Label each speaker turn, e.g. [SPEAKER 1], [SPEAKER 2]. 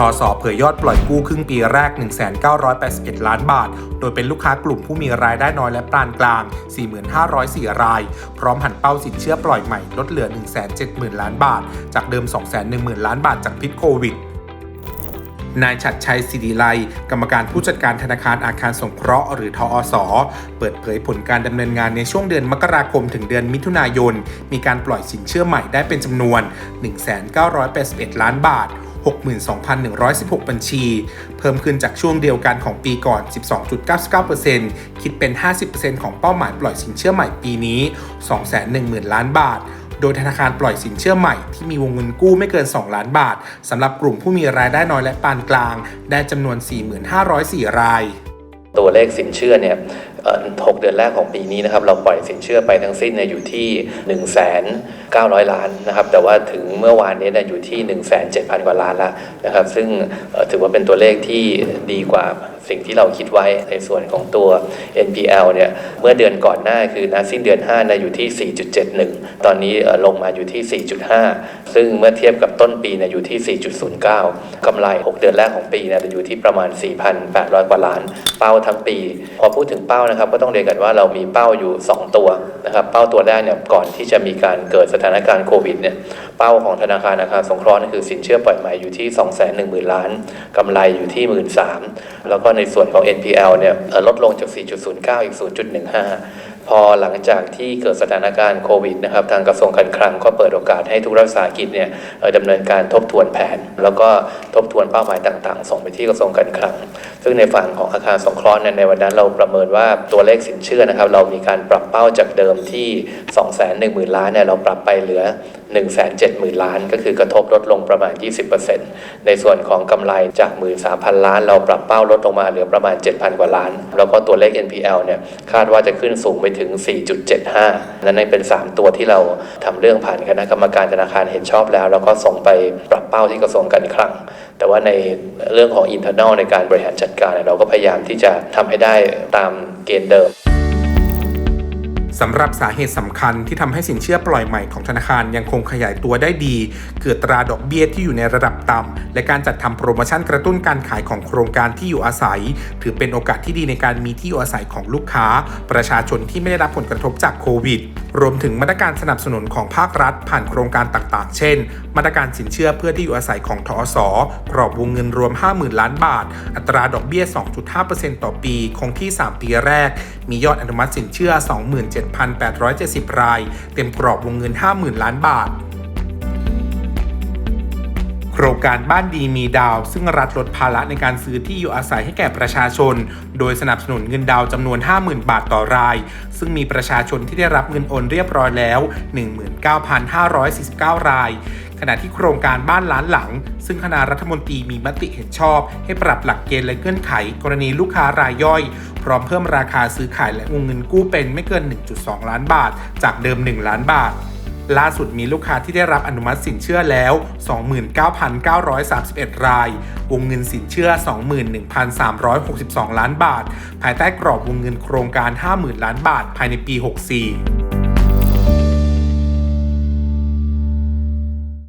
[SPEAKER 1] ทสเผยยอดปล่อยกู้ครึ่งปีแรก 1,981 ล้านบาท โดยเป็นลูกค้ากลุ่มผู้มีรายได้น้อยและปานกลาง 4,504 ราย พร้อมหันเป้าสินเชื่อปล่อยใหม่ลดเหลือ 170,000 ล้านบาท จากเดิม 210,000 ล้านบาทจากพิษโควิดนายฉัดชัยศิริไล กรรมการผู้จัดการธนาคารอาคารสงเคราะห์หรือทอสเปิดเผยผลการดำเนินงานในช่วงเดือนมกราคมถึงเดือนมิถุนายน มีการปล่อยสินเชื่อใหม่ได้เป็นจำนวน 1,981 ล้านบาท 62,116 บัญชี เพิ่มขึ้นจากช่วงเดียวกันของปีก่อน 12.99%คิดเป็น 50%ของเป้าหมายปล่อยสินเชื่อใหม่ปีนี้ 210,000 ล้านบาทโดยธนาคารปล่อยสินเชื่อใหม่ที่มีวงเงินกู้ไม่เกิน 2 ล้านบาทสำหรับกลุ่มผู้มีรายได้น้อยและปานกลาง ได้จำนวน 4,504 ราย
[SPEAKER 2] ตัวเลขสินเชื่อเนี่ยเอ่อหกเดือนแรกของปีนี้นะครับ เราปล่อยสินเชื่อไปทั้งสิ้นเนี่ยอยู่ที่ 1 9 0 0ล้านนะครับ แต่ว่าถึงเมื่อวานนี้เนี่ยอยู่ที่ 1 7 0 0 0 กว่าล้านแล้วนะครับ ซึ่งถือว่าเป็นตัวเลขที่ดีกว่าสิ่งที่เราคิดไว้ในส่วนของตัว NPL เนี่ย เมื่อเดือนก่อนหน้าคือนะสิ้นเดือน5นะอยู่ที่ 4.71 ตอนนี้ลงมาอยู่ที่ 4.5 ซึ่งเมื่อเทียบกับต้นปีเนี่ยอยู่ที่ 4.09กำไร 6 เดือนแรกของปีเนี่ยจะอยู่ที่ประมาณ 4,800 กว่าล้าน เป้าทั้งปี พอพูดถึงเป้านะครับ ก็ต้องเรียนกันว่าเรามีเป้าอยู่ 2 ตัวนะครับ เป้าตัวแรกเนี่ยก่อนที่จะมีการเกิดสถานการณ์โควิดเนี่ยเป้าของธนาคารอาคารสงเคราะห์นั่นคือสินเชื่อปล่อยใหม่อยู่ที่ 210,000 ล้านกำไรอยู่ที่ 13,000แล้วก็ในส่วนของ NPL เนี่ยลดลงจาก 4.09 อีก 0.15 พอหลังจากที่เกิดสถานการณ์โควิดนะครับทางกระทรวงการคลังก็เปิดโอกาสให้ทุกรัฐสาหกิจเนี่ยดำเนินการทบทวนแผน แล้วก็ทบทวนเป้าหมายต่างๆ ส่งไปที่กระทรวงการคลัง ซึ่งในฝั่งของอาคารสงเคราะห์เนี่ยในวันนั้นเราประเมินว่าตัวเลขสินเชื่อนะครับเรามีการปรับเป้าจากเดิมที่ 210,000 ล้านเนี่ยเราปรับไปเหลือ 170,000 ล้าน ก็คือกระทบลดลงประมาณ 20%ในส่วนของกำไรจาก 13,000 ล้าน เราปรับเป้าลดลงมาเหลือประมาณ 7,000 กว่าล้าน แล้วก็ตัวเลข NPL เนี่ยคาดว่าจะขึ้นสูงไปถึง 4.75 นั่นเป็น 3 ตัวที่เราทำเรื่องผ่านคณะกรรมการธนาคารเห็นชอบแล้ว แล้วก็ส่งไปปรับเป้าที่กระทรวงการคลัง แต่ว่าในเรื่องของ internal ในการบริหารจัดการเนี่ยเราก็พยายามที่จะทำให้ได้ตามเกณฑ์เดิม
[SPEAKER 1] สำหรับสาเหตุสำคัญที่ทำให้สินเชื่อปล่อยใหม่ของธนาคารยังคงขยายตัวได้ดี เกิดตราดอกเบี้ยที่อยู่ในระดับต่ำและการจัดทำโปรโมชั่นกระตุ้นการขายของโครงการที่อยู่อาศัย ถือเป็นโอกาสที่ดีในการมีที่อยู่อาศัยของลูกค้า ประชาชนที่ไม่ได้รับผลกระทบจากโควิด รวมถึงมาตรการสนับสนุนของภาครัฐ ผ่านโครงการต่างๆ เช่น มาตรการสินเชื่อเพื่อที่อยู่อาศัยของทอสกรอบวงเงินรวม 50,000 ล้านบาท อัตราดอกเบี้ย 2.5%ต่อปี คงที่ 3 ปีแรก มียอดอนุมัติสินเชื่อ 27,870 ราย เต็มกรอบวงเงิน 50,000 ล้านบาท ครงการบ้านดีมีดาว ซึ่งรัฐลดภาระในการซื้อที่อยู่อาศัยให้แก่ประชาชน โดยสนับสนุนเงินดาวจำนวน 50,000 บาทต่อราย ซึ่งมีประชาชนที่ได้รับเงินโอนเรียบร้อยแล้ว 19,549 ราย ขณะที่โครงการบ้านล้านหลัง ซึ่งคณะรัฐมนตรีมีมติเห็นชอบ ให้ปรับหลักเกณฑ์และเงื่อนไข กรณีลูกค้ารายย่อย พร้อมเพิ่มราคาซื้อขายและวงเงินกู้เป็นไม่เกิน 1.2 ล้านบาท จากเดิม 1 ล้านบาท ล่าสุดมีลูกค้าที่ได้รับอนุมัติสินเชื่อแล้ว 29,931 ราย วงเงินสินเชื่อ 21,362 ล้านบาท ภายใต้กรอบวงเงินโครงการ 50,000 ล้านบาท ภายในปี 64